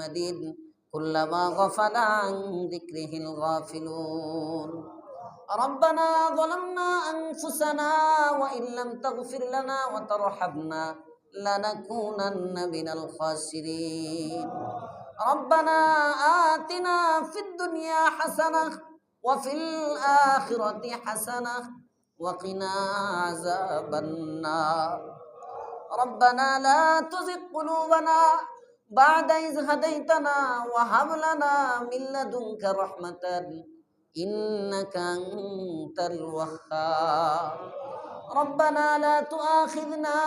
محمد كلما غفل عن ذكره الغافلون. ربنا ظلمنا أنفسنا وإن لم تغفر لنا وترحمنا لنكونن من الخاسرين. ربنا آتنا في الدنيا حسنة وفي الآخرة حسنة وقنا عذاب النار. ربنا لا تزغ قلوبنا بعد إذ هديتنا وهب لنا من لدنك رحمة إنك أنت الوهاب. ربنا لا تؤاخذنا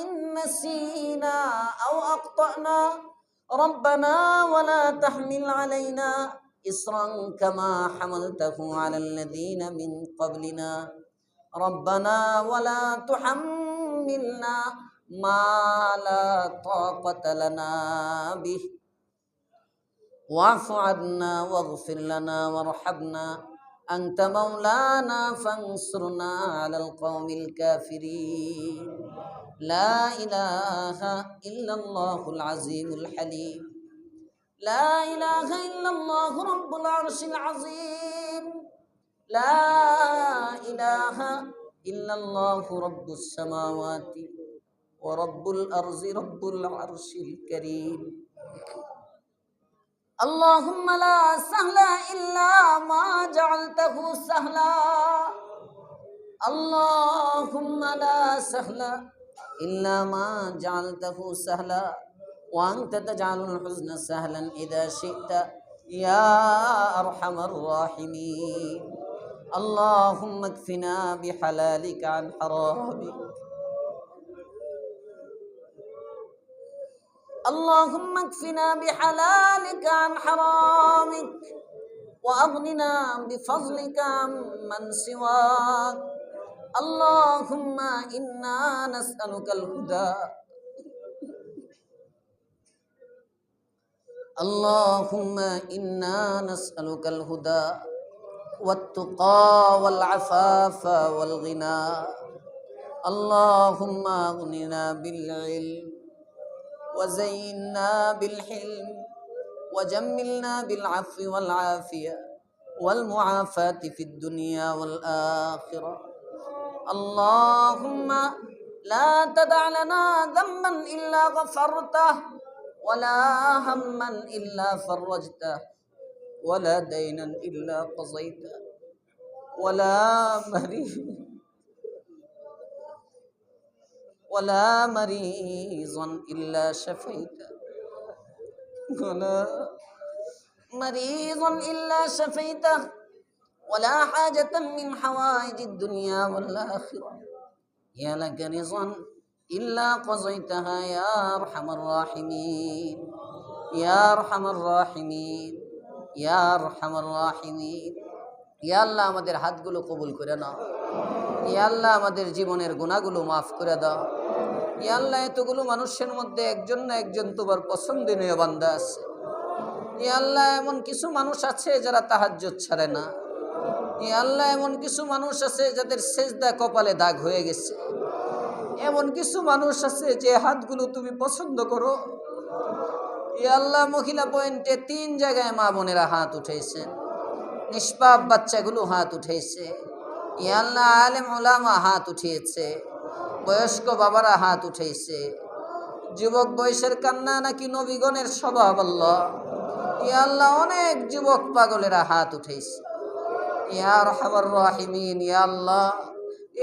إن نسينا أو أخطأنا. ربنا ولا تحمل علينا إصرا كما حملته على الذين من قبلنا. ربنا ولا تحملنا ما لا طاقة لنا به. واعف عنا واغفر لنا وارحمنا. أنت مولانا فانصرنا على القوم الكافرين. لا إله إلا الله العظيم الحليم. لا إله إلا الله رب العرش العظيم. لا إله إلا الله رب السماوات. ورب الأرض رب العرش الكريم اللهم لا سهل إلا ما جعلته سهلا اللهم لا سهل إلا ما جعلته سهلا وأنت تجعل الحزن سهلا إذا شئت يا أرحم الراحمين اللهم اكفنا بحلالك عن حرامك اللهم اكفنا بحلالك عن حرامك وأغننا بفضلك من سواك. اللهم إنا نسألك الهدى. اللهم إنا نسألك الهدى والتقى والعفاف والغنى. اللهم أغننا بالعلم وزينا بالحلم وجملنا بالعفو والعافية والمعافاة في الدنيا والآخرة. اللهم لا تدع لنا ذنبا إلا غفرته ولا هما إلا فرجته ولا دينا إلا قضيته ولا مريض ولا مريضا إلا شفيته ولا مريضا إلا شفيته ولا حاجة من حوائج الدنيا والآخرة يا لك رضا إلا قضيتها يا أرحم الراحمين يا أرحم الراحمين يا أرحم الراحمين ইয়া আল্লাহ আমাদের হাতগুলো কবুল করে নাও ইয়া আল্লাহ আমাদের জীবনের গুণাগুলো মাফ করে দাও ইয়া আল্লাহ এতগুলো মানুষের মধ্যে একজন না একজন তোমার পছন্দনীয় বান্দা আছে। ইয়াল্লাহ এমন কিছু মানুষ আছে যারা তাহাজ্জুদ ছাড়ে না। ইয়া আল্লাহ এমন কিছু মানুষ আছে যাদের সেজদা কপালে দাগ হয়ে গেছে। এমন কিছু মানুষ আছে যে হাতগুলো তুমি পছন্দ করো। ইয়া আল্লাহ মহিলা পয়েন্টে তিন জায়গায় মা বোনেরা হাত উঠেছেন নিষ্পাপ বাচ্চাগুলো হাত উঠেছে। ইয়া আল্লাহ আলেম ওলামা হাত উঠিয়েছে। বয়স্ক বাবারা হাত উঠেছে। যুবক বয়সের কান্না নাকি নবীগণের স্বভাব আল্লাহ? অনেক যুবক পাগলেরা হাত উঠেছে। ইয়া রহমান রাহিমিন, ইয়া আল্লাহ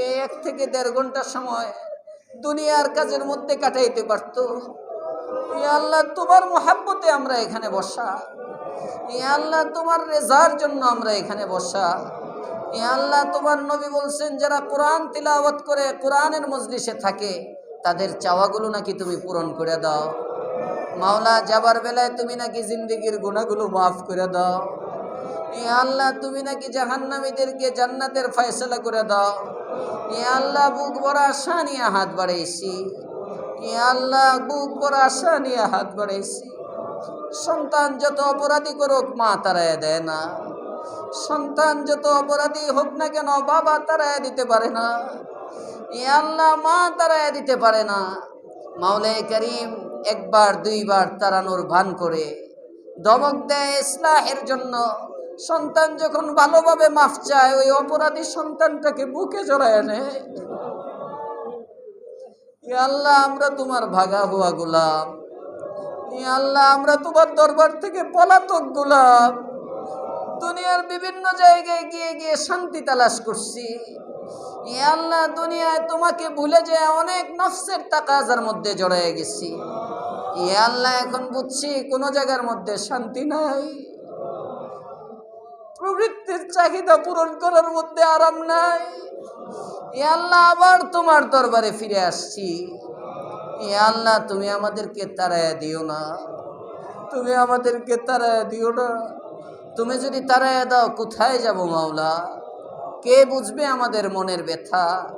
এই এক থেকে দেড় ঘণ্টা সময় দুনিয়ার কাজের মধ্যে কাটাইতে পারত। ইয়া আল্লাহ, তোমার মোহাব্বতে আমরা এখানে বসা। আল্লাহ তোমার রেজার জন্য আমরা এখানে বসা। ইয়া আল্লাহ তোমার নবী বলছেন, যারা কোরআন তিলাওয়াত করে কোরআনের মজলিসে থাকে, তাদের চাওয়াগুলো নাকি তুমি পূরণ করে দাও। মাওলা যাবার বেলায় তুমি নাকি জিন্দিগির গুণাগুলো মাফ করে দাও। ইয়া আল্লাহ তুমি নাকি জাহান্নামীদেরকে জান্নাতের ফয়সলা করে দাও। ইয়া আল্লাহ বুক বড় আশা নিয়ে হাত বাড়াইছি। ইয়া আল্লাহ বুক বড় আশা নিয়ে হাত বাড়াইছি। সন্তান যত অপরাধী করুক, মা তারায় দেয় না। সন্তান যত অপরাধী হোক না কেন, বাবা তারায় দিতে পারে না। ইয়া আল্লাহ মা তারায় দিতে পারে না। মাওলে করিম একবার, দুইবার তাড়ানোর ভান করে দমক দেয় ইসলাহের জন্য। সন্তান যখন ভালোভাবে মাফ চায়, ওই অপরাধী সন্তানটাকে বুকে জড়ায় নেয়। আল্লাহ, আমরা তোমার ভাগা হওয়া গোলাম। আল্লাহ, আমরা তোমার দরবার থেকে পলাতক গোলাম। দুনিয়ার বিভিন্ন জায়গায় গিয়ে গিয়ে শান্তি তালাশ করছি। আল্লাহ, দুনিয়ায় তোমাকে ভুলে যে অনেক নফসের তাকাজার মধ্যে জড়ায় গেছি। আল্লাহ, এখন বুঝছি কোনো জায়গার মধ্যে শান্তি নাই। প্রবৃত্তির চাহিদা পূরণ করার মধ্যে আরাম নাই। আল্লাহ, আবার তোমার দরবারে ফিরে আসছি। আল্লাহ, তুমি আমাদেরকে তাড়াইয়া দিও না। তুমি আমাদেরকে তাড়াইয়া দিও না। তুমি যদি তাড়াইয়া দাও, কোথায় যাব মাওলা? কে বুঝবে আমাদের মনের ব্যথা?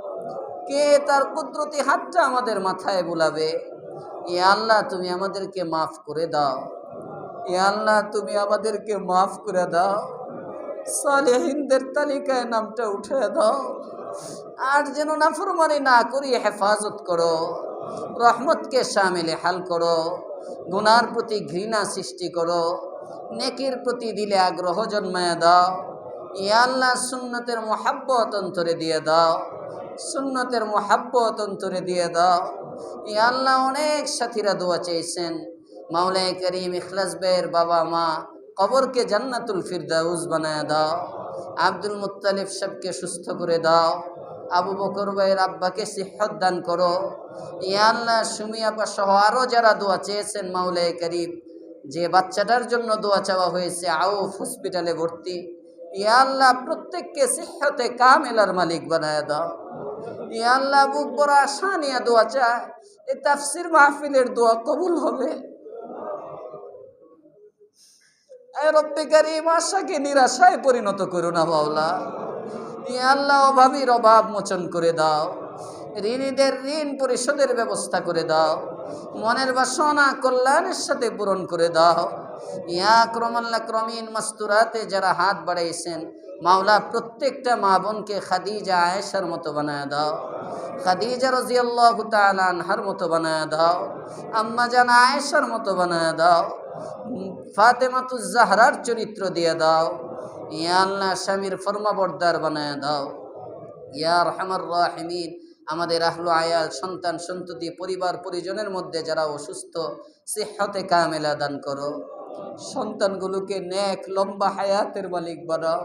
কে তার কুদরতি হাতটা আমাদের মাথায় বোলাবে? এ আল্লাহ, তুমি আমাদেরকে মাফ করে দাও। এ আল্লাহ, তুমি আমাদেরকে মাফ করে দাও। সালেহিনদের তালিকায় নামটা উঠে দাও। আর যেন নাফরমানি না করি, হেফাজত করো। রহমতকে সামিলে হাল করো, গুনার প্রতি ঘৃণা সৃষ্টি করো, নেকির প্রতি দিলে আগ্রহ জন্মায় দাও, ইয়া আল্লাহ সুন্নতের মোহাব্বত অন্তরে দিয়ে দাও, সুন্নতের মোহাব্বত অন্তরে দিয়ে দাও। ইয়া আল্লাহ অনেক সাথীরা দোয়া চেয়েছেন মাওলাই করিম ইখলাস বের বাবা মা কবরকে জান্নাতুল ফিরদাউস বানায় দাও, আব্দুল মুত্তালিব সবকে সুস্থ করে দাও আবু বকর ভাইয়ের আব্বাকে সিহত দান করো। ইয়া আল্লাহ সুমিয়াপা সহ আরও যারা দোয়া চেয়েছেন মাওলাই করিম, যে বাচ্চাটার জন্য দোয়া চাওয়া হয়েছে আউফ হসপিটালে ভর্তি। ইয়া আল্লাহ প্রত্যেককে সিহতে কামেলার মালিক বানায় দাও। ইয়া আল্লাহ বুক বড় আশা নিয়ে দোয়া চায়, এ তাফসির মাহফিলের দোয়া কবুল হবে। রব্বে কারিম আশাকে নিরাশায় পরিণত করো না বাউলা ইয়া আল্লাহ অভাবীর অভাব মোচন করে দাও। ঋণীদের ঋণ পরিশোধের ব্যবস্থা করে দাও। মনের বাসনা কল্যাণের সাথে পূরণ করে দাও। ইয়া ক্রমাল্লা ক্রমিন মাস্তুরাতে যারা হাত বাড়াইছেন, মাওলা প্রত্যেকটা মা বোনকে খাদিজা আয়েশার মতো বানায় দাও। খাদিজা রাজিয়াল্লাহ তাআলা আনহার মতো বানায় দাও। আম্মা জানা আয়েশার মতো বানায় দাও। ফাতেমাতুজ জাহরার চরিত্র দিয়ে দাও। ইয়া আল্লাহ স্বামীর ফরমাবর্দার বানায় দাও। ইয়া রহমার রাহিমিন, আমাদের আহলো আয়াল, সন্তান, সন্ততি, পরিবার, পরিজনের মধ্যে যারা অসুস্থ, সিহতে কামেলা দান করো। সন্তানগুলোকে নেক, লম্বা হায়াতের মালিক বানাও।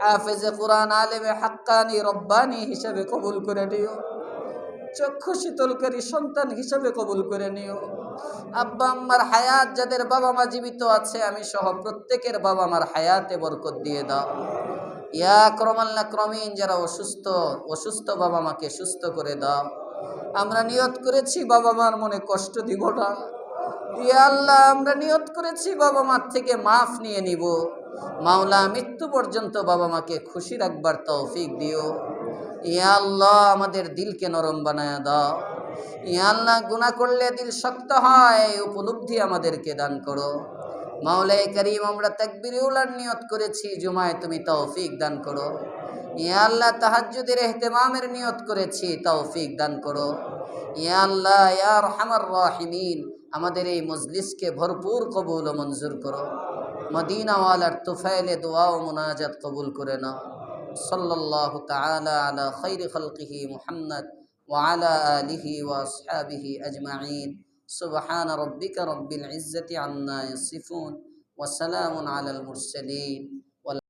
হাফেজে কোরআন, আলেমে হাক্কানি, রব্বানি হিসাবে কবুল করে নিও। চক্ষু শীতলকারী সন্তান হিসাবে কবুল করে নিও। আব্বা আম্মার হায়াত যাদের বাবা মা জীবিত আছে, আমি সহ প্রত্যেকের বাবা মার হায়াতে বরকত দিয়ে দাও। ইয়া ক্রমাল্লা ক্রমিন যারা অসুস্থ অসুস্থ বাবা মাকে সুস্থ করে দাও। আমরা নিয়ত করেছি বাবা মার মনে কষ্ট দিব না। ইয়া আল্লাহ, আমরা নিয়ত করেছি বাবা মার থেকে মাফ নিয়ে নিব। মাওলা মৃত্যু পর্যন্ত বাবা মাকে খুশি রাখবার তৌফিক দিও। ইয়া আল্লাহ আমাদের দিলকে নরম বানায় দাও। ইয়া আল্লাহ গুনাহ করলে দিল শক্ত হয় উপলব্ধি আমাদেরকে দান করো। মাওলাই করিম, আমরা তাকবিরুলার নিয়ত করেছি, জুমায় তুমি তৌফিক দান করো। ইয়া আল্লাহ তাহাজ্জুদের ইহতিমামের নিয়ত করেছি, তৌফিক দান করো। ইয়া আল্লাহ, ইয়া রহমার রাহিমিন, আমাদের এই মজলিসকে ভরপুর কবুল ও মঞ্জুর করো। মদিনাওয়ালার তুফাইলে দোয়া ও মুনাজাত কবুল করে নাও। صلى الله تعالى على خير خلقه محمد وعلى آله وأصحابه أجمعين. سبحان ربك رب العزة عما يصفون وسلام على المرسلين.